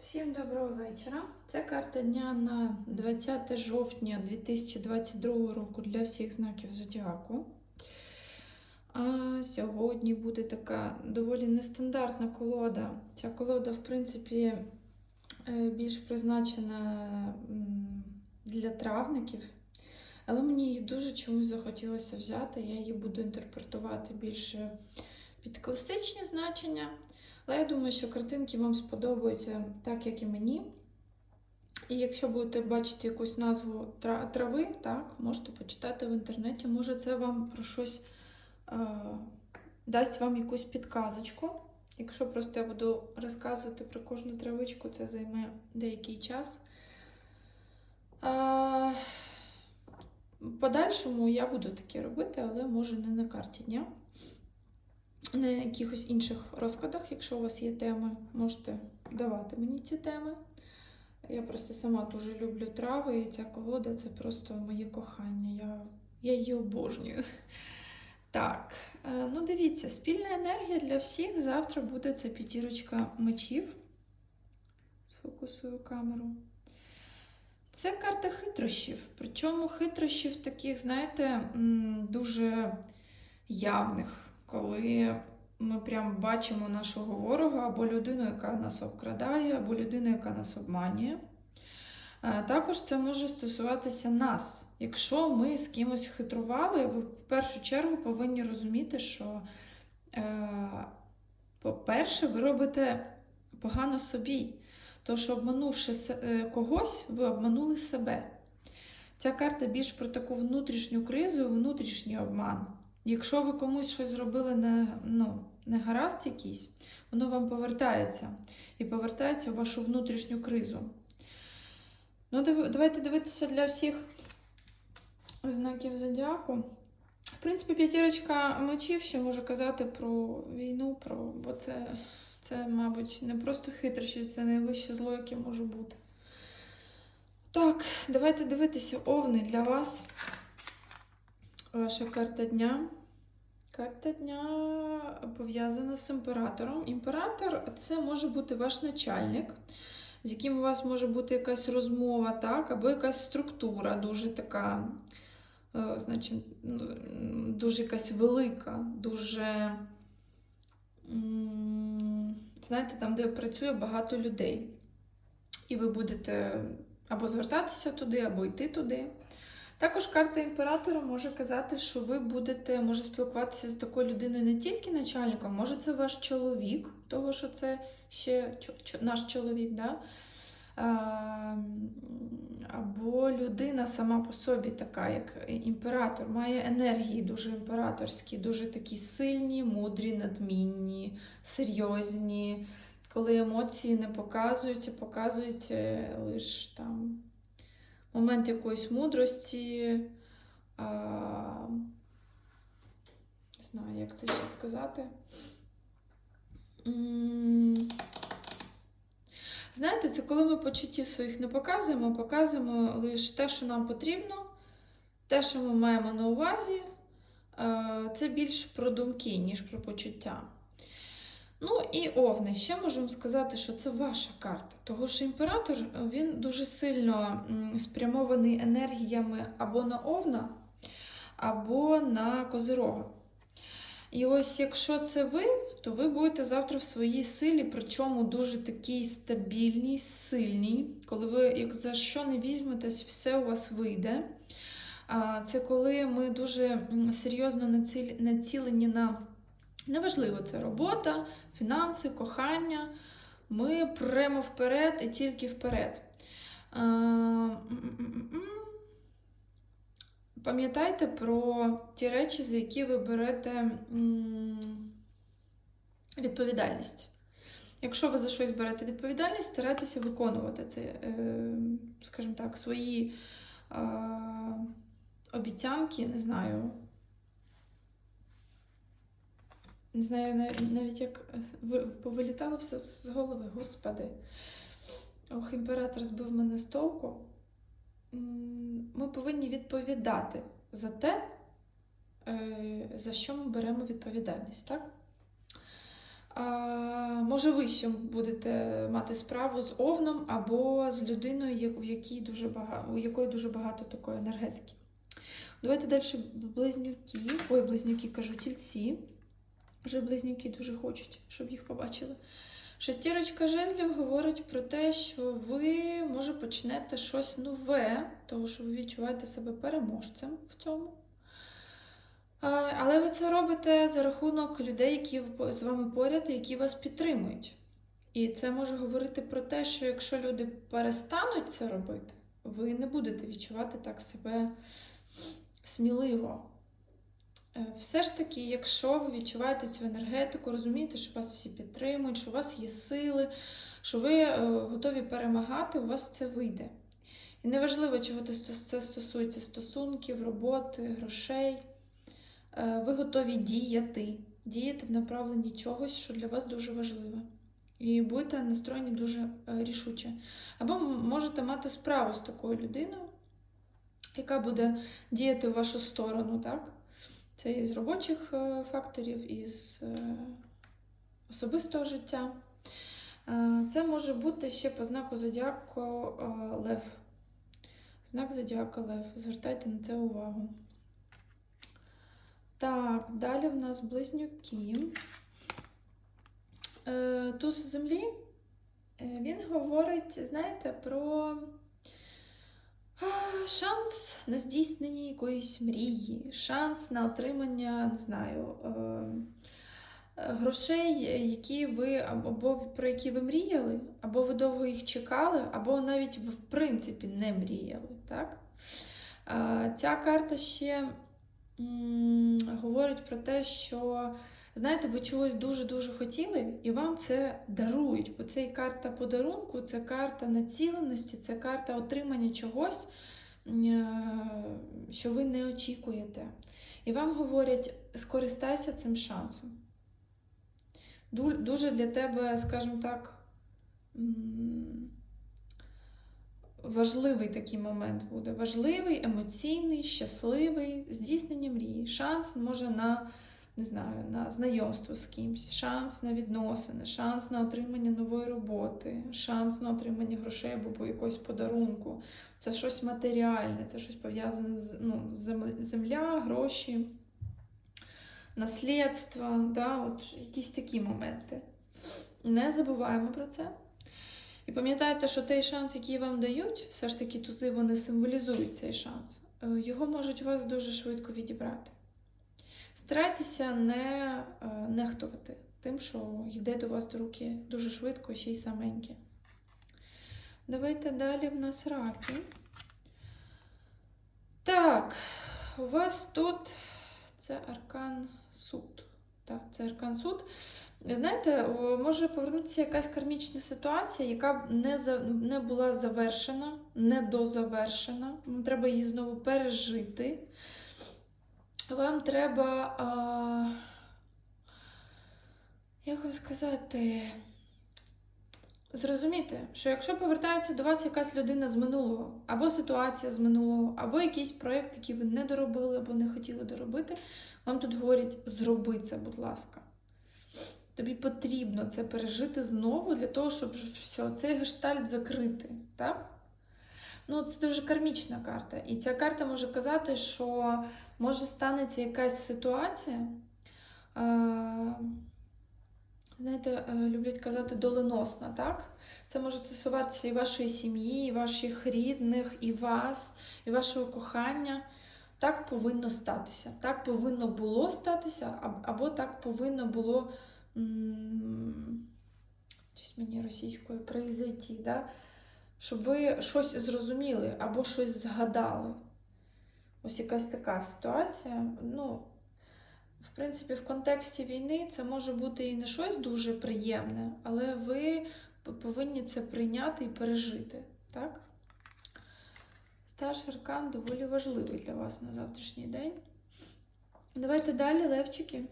Всім доброго вечора. Це карта дня на 20 жовтня 2022 року для всіх знаків Зодіаку. А сьогодні буде така доволі нестандартна колода. Ця колода, в принципі, е, більш призначена для травників, але мені її дуже чомусь захотілося взяти. Я її буду інтерпретувати більше під класичні значення. Але я думаю, що картинки вам сподобаються так, як і мені. І якщо будете бачити якусь назву трави, так, можете почитати в інтернеті. Може, це вам про щось е, дасть вам якусь підказочку. Якщо просто я буду розказувати про кожну травичку, це займе деякий час. Е, подальшому я буду таке робити, але може не на карті дня на якихось інших розкладах, якщо у вас є теми, можете давати мені ці теми. Я просто сама дуже люблю трави, і ця колода це просто моє кохання. Я, я її обожнюю. Так, е, ну дивіться, спільна енергія для всіх завтра буде це п'ятірочка мечів. Сфокусую камеру. Це карта хитрощів. Причому хитрощів таких, знаєте, дуже явних коли ми прям бачимо нашого ворога або людину, яка нас обкрадає, або людину, яка нас обманює. Е, Також це може стосуватися нас. Якщо ми з кимось хитрували, ви в першу чергу повинні розуміти, що, е, по-перше, ви робите погано собі. Що, обманувши е, когось, ви обманули себе. Ця карта більш про таку внутрішню кризу внутрішній обман. Якщо ви комусь щось зробили не, ну, не гаразд якийсь, воно вам повертається і повертається в вашу внутрішню кризу. Ну, давайте дивитися для всіх знаків зодіаку. В принципі, п'ятірочка мечів ще може казати про війну, про, бо це, це, мабуть, не просто хитрощі, це найвище зло, яке може бути. Так, давайте дивитися овни для вас. Ваша карта дня. Карта дня пов'язана з імператором. Імператор це може бути ваш начальник, з яким у вас може бути якась розмова, так, або якась структура дуже така, е, значить, ну, дуже якась велика, дуже, знаєте, там, де працює багато людей. І ви будете або звертатися туди, або йти туди. Також карта імператора може казати, що ви будете може спілкуватися з такою людиною не тільки начальником, може це ваш чоловік, того що це ще наш чоловік, да? Або людина сама по собі, така, як імператор, має енергії дуже імператорські, дуже такі сильні, мудрі, надмінні, серйозні. Коли емоції не показуються, показуються лише там момент якоїсь мудрості. А, не знаю, як це ще сказати. Знаєте, це коли ми почуттів своїх не показуємо, показуємо лише те, що нам потрібно, те, що ми маємо на увазі. Це більш про думки, ніж про почуття. Ну і овни. Ще можемо сказати, що це ваша карта. Того що імператор він дуже сильно спрямований енергіями або на овна, або на козирога. І ось якщо це ви, то ви будете завтра в своїй силі, причому дуже такій стабільній, сильній. Коли ви як за що не візьметесь, все у вас вийде. Це коли ми дуже серйозно націлені на неважливо, це робота, фінанси, кохання. Ми прямо вперед і тільки вперед. Е. Пам'ятайте про ті речі, за які ви берете відповідальність. Якщо ви за щось берете відповідальність, старайтеся виконувати це, е, скажімо так, свої е, обіцянки, не знаю. Не знаю нав- навіть як е, повилітало все з голови, господи. Ох, імператор збив мене з толку. Ми повинні відповідати за те, е, за що ми беремо відповідальність, так? А, може, ви ще будете мати справу з овном або з людиною, в якій дуже багато, у якої дуже багато такої енергетики. Давайте далі близнюки. Ой, близнюки кажу, тільці. Вже близнюки дуже хочуть, щоб їх побачили. Шестірочка жезлів говорить про те, що ви, може, почнете щось нове, тому що ви відчуваєте себе переможцем в цьому. Але ви це робите за рахунок людей, які з вами поряд і які вас підтримують. І це може говорити про те, що якщо люди перестануть це робити, ви не будете відчувати так себе сміливо. Е, Все ж таки, якщо ви відчуваєте цю енергетику, розумієте, що вас всі підтримують, що у вас є сили, що ви е, готові перемагати, у вас це вийде. І неважливо, чого це стосується стосунків, роботи, грошей. Е, Ви готові діяти, діяти в направленні чогось, що для вас дуже важливе. І будете настроєні дуже рішуче. Або можете мати справу з такою людиною, яка буде діяти в вашу сторону, так? Це із робочих е, факторів, із е, особистого життя. Е, Це може бути ще по знаку зодіаку Лев. Знак зодіака Лев. Звертайте на це увагу. Так, далі в нас близнюки. Туз землі. Він говорить, знаєте, про шанс на здійснення якоїсь мрії, шанс на отримання, не знаю, е, е, грошей, які ви або про які ви мріяли, або ви довго їх чекали, або навіть в принципі не мріяли. Так? Ця карта ще говорить про те, що знаєте, ви чогось дуже-дуже хотіли, і вам це дарують. Бо це і карта подарунку, це карта націленості, це карта отримання чогось, е, що ви не очікуєте. І вам говорять, скористайся цим шансом. Дуже для тебе, скажімо так, важливий такий момент буде. Важливий, емоційний, щасливий, здійснення мрії. Шанс може на, не знаю, на знайомство з кимсь, шанс на відносини, шанс на отримання нової роботи, шанс на отримання грошей або якогось подарунку. Це щось матеріальне, це щось пов'язане з ну, земля, гроші, наслідство, да, от якісь такі моменти. Не забуваємо про це. І пам'ятайте, що той шанс, який вам дають, все ж таки тузи вони символізують цей шанс. Е, Його можуть у вас дуже швидко відібрати. Старайтеся не е, нехтувати тим, що йде до вас до руки дуже швидко, ще й саменьке. Давайте далі в нас раки. Так, у вас тут це аркан суд. Так, це аркан суд. Знаєте, може повернутися якась кармічна ситуація, яка не, за, не була завершена, не дозавершена. Треба її знову пережити. Вам треба, а, як вам сказати, зрозуміти, що якщо повертається до вас якась людина з минулого, або ситуація з минулого, або якийсь проєкт, який ви не доробили або не хотіли доробити, вам тут говорять: зроби це, будь ласка. Тобі потрібно це пережити знову для того, щоб все, цей гештальт закрити. Так? Ну, це дуже кармічна карта. І ця карта може казати, що може станеться якась ситуація. Е, знаєте, е, люблять казати доленосна, так? Це може стосуватися і вашої сім'ї, і ваших рідних, і вас, і вашого кохання. Так повинно статися. Так повинно було статися, або так повинно було щось мені російською произойти, да? Щоб ви щось зрозуміли або щось згадали. Ось якась така ситуація. Ну, в принципі, в контексті війни це може бути і не щось дуже приємне, але ви повинні це прийняти і пережити. Так? Старший аркан доволі важливий для вас на завтрашній день. Давайте далі, левчики.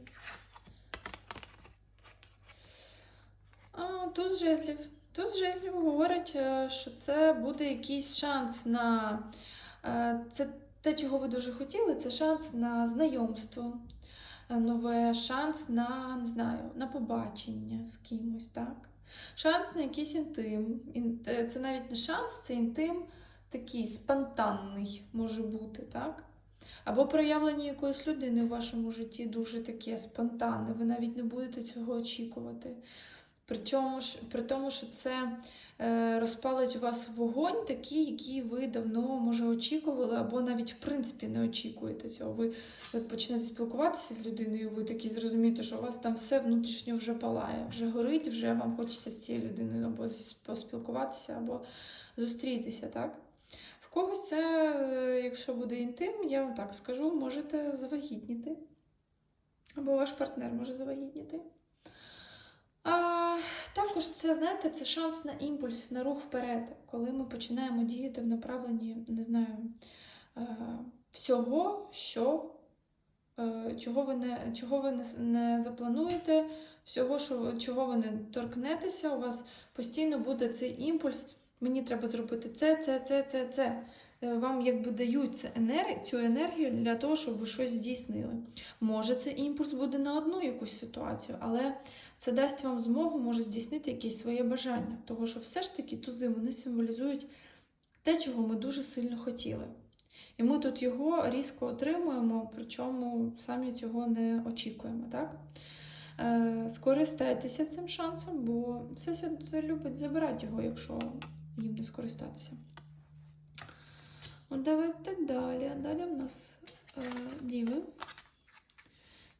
А, тут жезлів. Тут жезлів говорить, е, що це буде якийсь шанс на е, це те, чого ви дуже хотіли, це шанс на знайомство, е, нове, шанс на, не знаю, на побачення з кимось, так? Шанс на якийсь інтим. Це навіть не шанс, це інтим такий спонтанний може бути, так? Або проявлення якоїсь людини в вашому житті дуже таке спонтанне, ви навіть не будете цього очікувати. Причому ж, при тому, що це е, розпалить у вас вогонь такий, який ви давно, може, очікували, або навіть в принципі не очікуєте цього. Ви от почнете спілкуватися з людиною, ви такі зрозумієте, що у вас там все внутрішньо вже палає, вже горить, вже вам хочеться з цією людиною або поспілкуватися, або зустрітися, так? В когось це, е, якщо буде інтим, я вам так скажу, можете завагітніти. Або ваш партнер може завагітніти. А, також це, знаєте, це шанс на імпульс, на рух вперед, коли ми починаємо діяти в направленні, не знаю, е, всього, що, е, чого ви не, чого ви не, заплануєте, всього, що, чого ви не торкнетеся, у вас постійно буде цей імпульс. Мені треба зробити це, це, це, це, це. Е, Вам якби дають це цю енергію для того, щоб ви щось здійснили. Може, це імпульс буде на одну якусь ситуацію, але це дасть вам змогу, може здійснити якесь своє бажання. Тому що все ж таки тузи вони символізують те, чого ми дуже сильно хотіли. І ми тут його різко отримуємо, причому самі цього не очікуємо. Так? Е, скористайтеся цим шансом, бо Всесвіт любить забирати його, якщо їм не скористатися. От давайте далі. Далі в нас е, діви.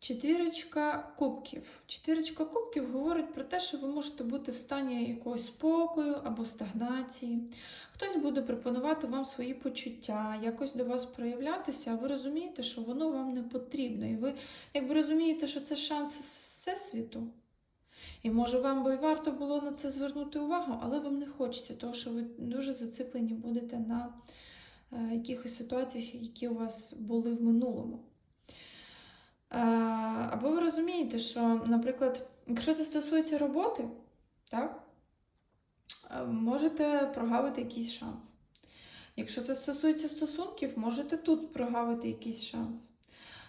Четвірочка кубків. Четвірочка кубків говорить про те, що ви можете бути в стані якогось спокою або стагнації. Хтось буде пропонувати вам свої почуття, якось до вас проявлятися, а ви розумієте, що воно вам не потрібно. І ви якби розумієте, що це шанс Всесвіту. І може вам би і варто було на це звернути увагу, але вам не хочеться, тому що ви дуже зациклені будете на якихось ситуаціях, які у вас були в минулому. Е, Або ви розумієте, що, наприклад, якщо це стосується роботи, так, е, можете прогавити якийсь шанс. Якщо це стосується стосунків, можете тут прогавити якийсь шанс.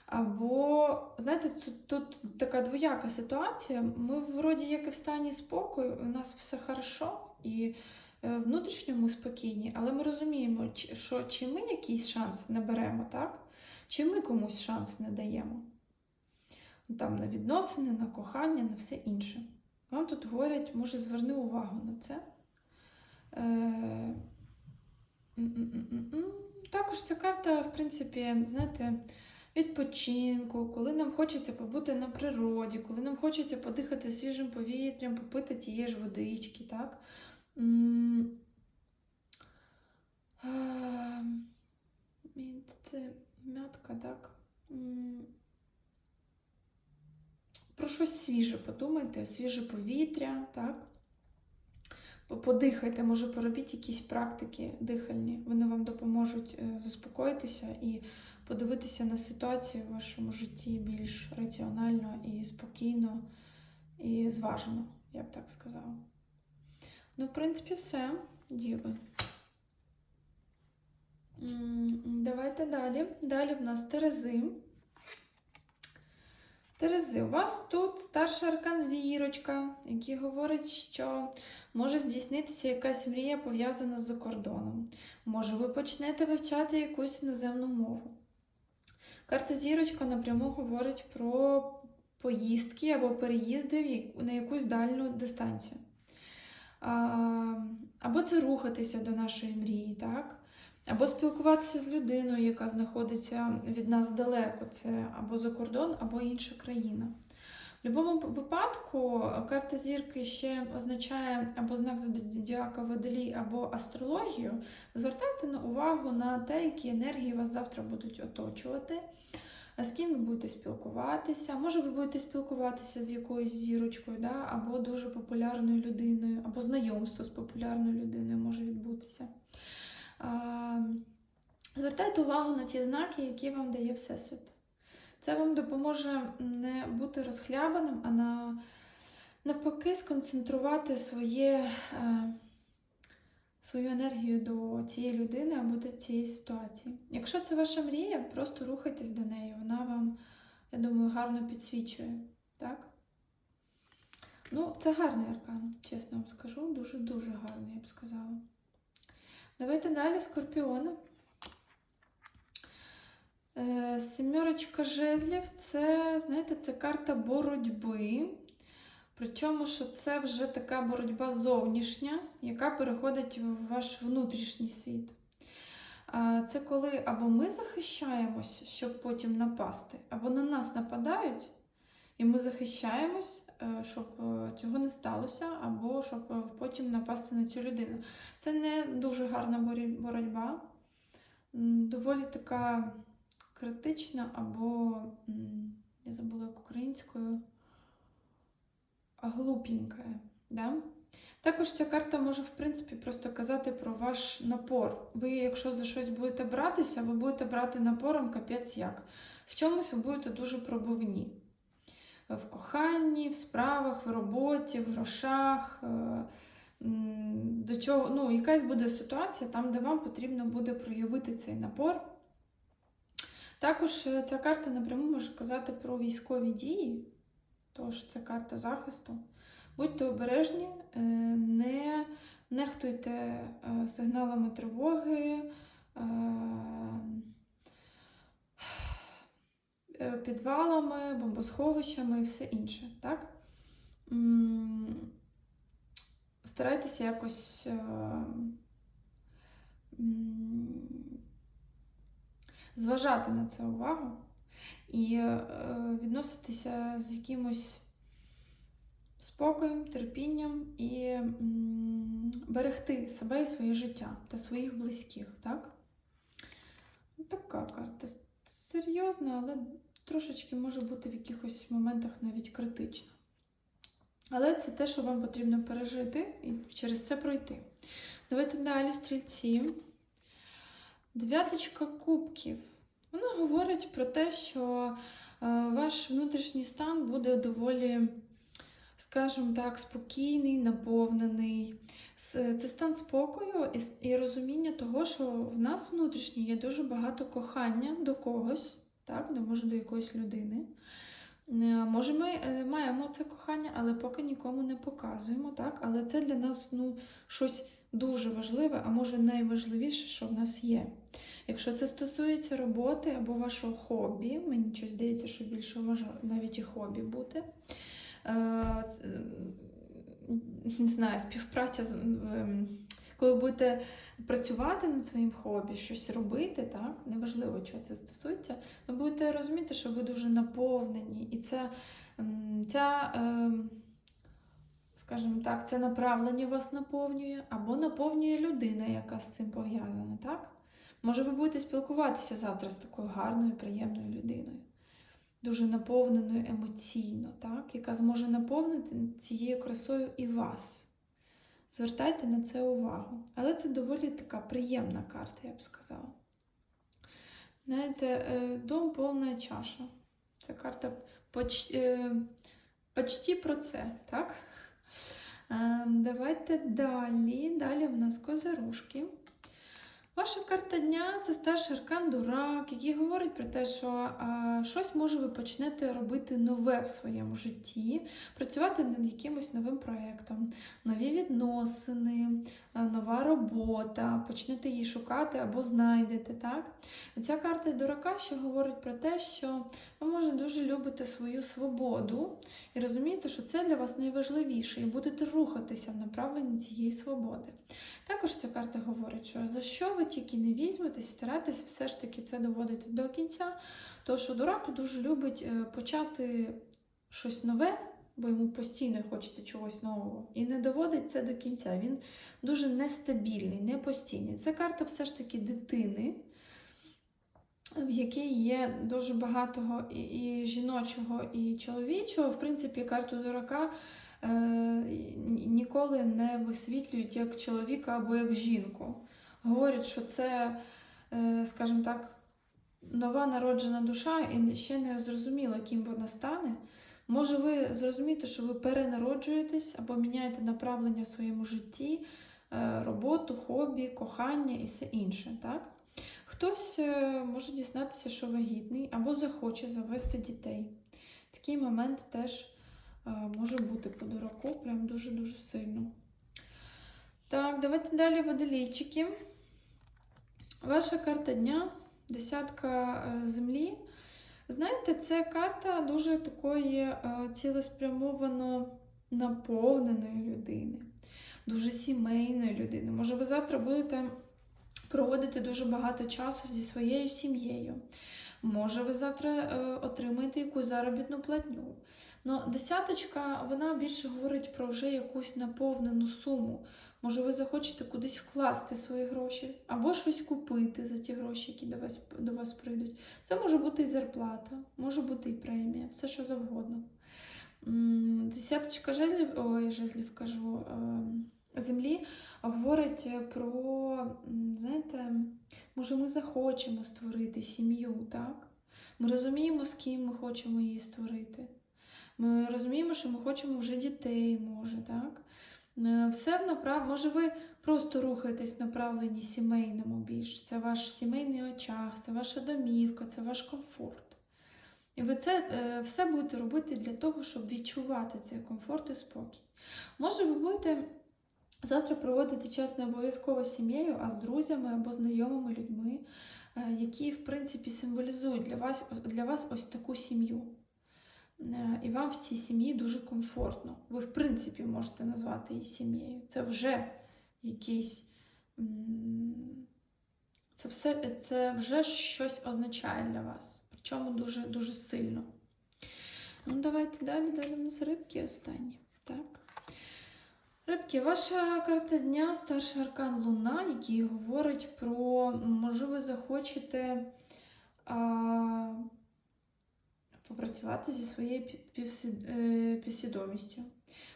Або, знаєте, тут, тут така двояка ситуація. Ми вроді як і в стані спокою, у нас все хорошо, і е, внутрішньо ми спокійні, але ми розуміємо, що чи ми якийсь шанс не беремо, так? Чи ми комусь шанс не даємо. Там на відносини, на кохання, на все інше. Вам тут говорять, може, зверни увагу на це. Е. Також ця карта, в принципі, знаєте, відпочинку, коли нам хочеться побути на природі, коли нам хочеться подихати свіжим повітрям, попити тієї ж водички, так? М, Це м'ятка, так? Про щось свіже подумайте, свіже повітря, так? Подихайте, може, поробіть якісь практики дихальні. Вони вам допоможуть е, заспокоїтися і подивитися на ситуацію в вашому житті більш раціонально і спокійно і зважено, я б так сказала. Ну, в принципі, все, діви. Давайте далі. Далі в нас Терези. Терези, у вас тут старший аркан зірочка, який говорить, що може здійснитися якась мрія пов'язана з закордоном. Може, ви почнете вивчати якусь іноземну мову. Карта зірочка напряму говорить про поїздки або переїзди на якусь дальню дистанцію. Або це рухатися до нашої мрії, так? Або спілкуватися з людиною, яка знаходиться від нас далеко, це або за кордон, або інша країна. В будь-якому випадку карта зірки ще означає або знак зодіака водолій, або астрологію. Звертайте увагу на те, які енергії вас завтра будуть оточувати, а з ким ви будете спілкуватися. Може, ви будете спілкуватися з якоюсь зірочкою, да? або дуже популярною людиною, або знайомство з популярною людиною може відбутися. А, Звертайте увагу на ті знаки, які вам дає Всесвіт. Це вам допоможе не бути розхлябаним, а на, навпаки сконцентрувати своє, е, свою енергію до цієї людини або до цієї ситуації. Якщо це ваша мрія, просто рухайтесь до неї, вона вам я думаю, гарно підсвічує. Так? Ну, це гарний аркан, чесно вам скажу. Дуже-дуже гарний, я б сказала. Давайте далі скорпіони. Е, Сімерочка жезлів це, знаєте, це карта боротьби. Причому, що це вже така боротьба зовнішня, яка переходить в ваш внутрішній світ. Це коли або ми захищаємось, щоб потім напасти, або на нас нападають, і ми захищаємось, е, щоб е, цього не сталося, або щоб е, потім напасти на цю людину. Це не дуже гарна боротьба, доволі така критична, або я забула як українською глупенька. Да? Також ця карта може, в принципі, просто казати про ваш напор. Ви, якщо за щось будете братися, ви будете брати напором капець як. В чомусь ви будете дуже пробивні. В коханні, в справах, в роботі, в грошах. е, До чого, ну, якась буде ситуація там, де вам потрібно буде проявити цей напор. Також е, ця карта напряму може казати про військові дії, тож це карта захисту. Будьте обережні, е, не нехтуйте е, сигналами тривоги, е, підвалами, бомбосховищами і все інше. Так? Старайтеся якось зважати на це увагу і е, відноситися з якимось спокоєм, терпінням і берегти себе і своє життя та своїх близьких. Так? Ну, Така карта серйозна, але трошечки може бути в якихось моментах навіть критична. Але це те, що вам потрібно пережити і через це пройти. Давайте далі стрільці. Дев'яточка кубків. Вона говорить про те, що е, ваш внутрішній стан буде доволі, скажімо так, спокійний, наповнений. Це стан спокою і, розуміння того, що в нас внутрішньо є дуже багато кохання до когось, так, до, може до якоїсь людини. Е, Може, ми е, маємо це кохання, але поки нікому не показуємо, так? Але це для нас ну, щось дуже важливе, а може найважливіше, що в нас є. Якщо це стосується роботи або вашого хобі, мені щось здається, що більше може навіть і хобі бути. Е, Не знаю, співпраця з. ем, Коли будете працювати над своїм хобі, щось робити, так, неважливо, чого це стосується, ви будете розуміти, що ви дуже наповнені, і м, ця, ем, скажімо так, це направлення вас наповнює, або наповнює людина, яка з цим пов'язана, так? Може, ви будете спілкуватися завтра з такою гарною, приємною людиною, дуже наповненою емоційно, так? яка зможе наповнити цією красою і вас. Звертайте на це увагу. Але це доволі така приємна карта, я б сказала. Знаєте, е, дом повна чаша. Це карта поч... е, почти про це, так? Е, Давайте далі. Далі в нас козирожки. Ваша карта дня це старший аркан дурак, який говорить про те, що а, щось може ви почнете робити нове в своєму житті, працювати над якимось новим проєктом, нові відносини, нова робота, почнете її шукати або знайдете. Так? Ця карта дурака ще говорить про те, що ви може дуже любите свою свободу і розумієте, що це для вас найважливіше, і будете рухатися в направленні цієї свободи. Також ця карта говорить, що за що ви тільки не візьметесь, старайтесь все ж таки це доводити до кінця. Тому що дурак дуже любить е, почати щось нове, бо йому постійно хочеться чогось нового, і не доводить це до кінця. Він дуже нестабільний, непостійний. Це карта все ж таки дитини, в якій є дуже багато і, і жіночого, і чоловічого. В принципі, карту дурака е, ніколи не висвітлюють як чоловіка або як жінку. Говорять, що це, е, скажімо так, нова народжена душа і ще не зрозуміло, ким вона стане. Може, ви зрозумієте, що ви перенароджуєтесь або міняєте направлення в своєму житті, е, роботу, хобі, кохання і все інше. Так? Хтось е, може дізнатися, що вагітний, або захоче завести дітей. Такий момент теж може бути по дураку, прям дуже-дуже сильно. Так, давайте далі водолійчики. Ваша карта дня, десятка е, землі. Знаєте, це карта дуже такої е, цілеспрямовано наповненої людини, дуже сімейної людини. Може, ви завтра будете проводити дуже багато часу зі своєю сім'єю. Може, ви завтра е, отримаєте якусь заробітну платню. Ну, десяточка, вона більше говорить про вже якусь наповнену суму. Може, ви захочете кудись вкласти свої гроші, або щось купити за ті гроші, які до вас, до вас прийдуть. Це може бути і зарплата, може бути і премія, все що завгодно. Десяточка жезлів, ой, жезлів кажу, е, землі говорить про, знаєте, може, ми захочемо створити сім'ю, так? Ми розуміємо, з ким ми хочемо її створити. Ми розуміємо, що ми хочемо вже дітей, може, так? Е, Все в направ... Може, ви просто рухаєтесь в направленні сімейному більш. Це ваш сімейний очаг, це ваша домівка, це ваш комфорт. І ви це е, все будете робити для того, щоб відчувати цей комфорт і спокій. Може, ви будете завтра проводити час не обов'язково з сім'єю, а з друзями або знайомими людьми, е, які, в принципі, символізують для вас, для вас ось таку сім'ю. Е, І вам в цій сім'ї дуже комфортно. Ви, в принципі, можете назвати її сім'єю. Це вже якийсь. Це, все, це вже щось означає для вас. Причому дуже, дуже сильно. Ну, давайте далі. Далі у нас рибки останні. Так. Рибки, ваша карта дня, старший аркан Луна, який говорить про, може, ви захочете. А, попрацювати зі своєю пі- півсвід- е.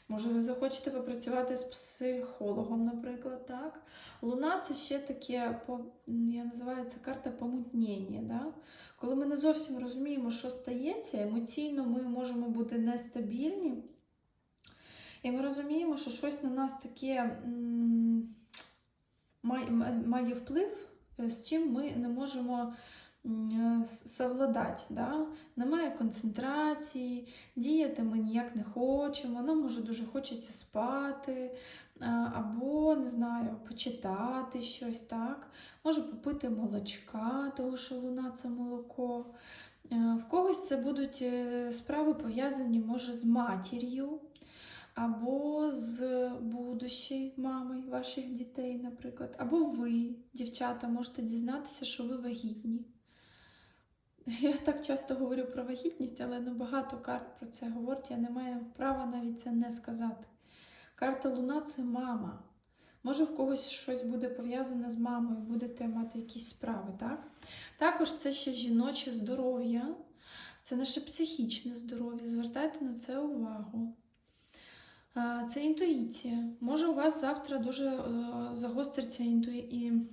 Може, ви захочете попрацювати з психологом, наприклад, так? Луна це ще таке, я називаю це карта помутнення. Да? Коли ми не зовсім розуміємо, що стається, емоційно ми можемо бути нестабільні. І ми розуміємо, що щось на нас таке має, вплив, е, з чим ми не можемо совладати. Да? Немає концентрації, діяти ми ніяк не хочемо, нам може дуже хочеться спати, або, не знаю, почитати щось, так? Може попити молочка, тому що луна це молоко. Е, В когось це будуть е, справи пов'язані, може, з матір'ю, або з будущою мамою ваших дітей, наприклад. Або ви, дівчата, можете дізнатися, що ви вагітні. Я так часто говорю про вагітність, але ну, багато карт про це говорять. Я не маю права навіть це не сказати. Карта Луна це мама. Може, в когось щось буде пов'язане з мамою, будете мати якісь справи, так? Також це ще жіноче здоров'я, це наше психічне здоров'я. Звертайте на це увагу. Це інтуїція. Може, у вас завтра дуже е, загостриться інтуї...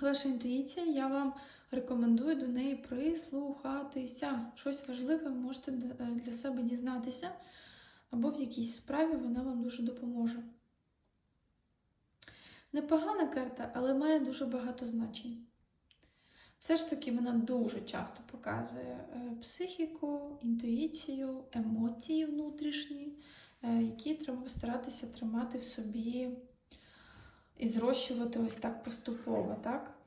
ваша інтуїція. Я вам рекомендую до неї прислухатися. Щось важливе можете е, для себе дізнатися, або в якійсь справі вона вам дуже допоможе. Непогана карта, але має дуже багато значень. Все ж таки, вона дуже часто показує е, психіку, інтуїцію, емоції внутрішні, е, які треба старатися тримати в собі і зрощувати ось так поступово. так?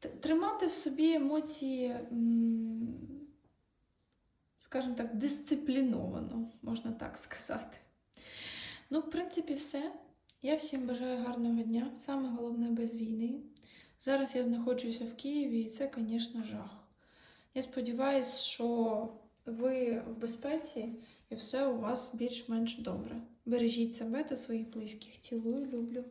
Тримати в собі емоції, скажімо так, дисципліновано, можна так сказати. Ну, в принципі, все. Я всім бажаю гарного дня. Саме головне без війни. Зараз я знаходжуся в Києві, і це, звісно, жах. Я сподіваюся, що ви в безпеці і все у вас більш-менш добре. Бережіть себе та своїх близьких. Цілую, люблю.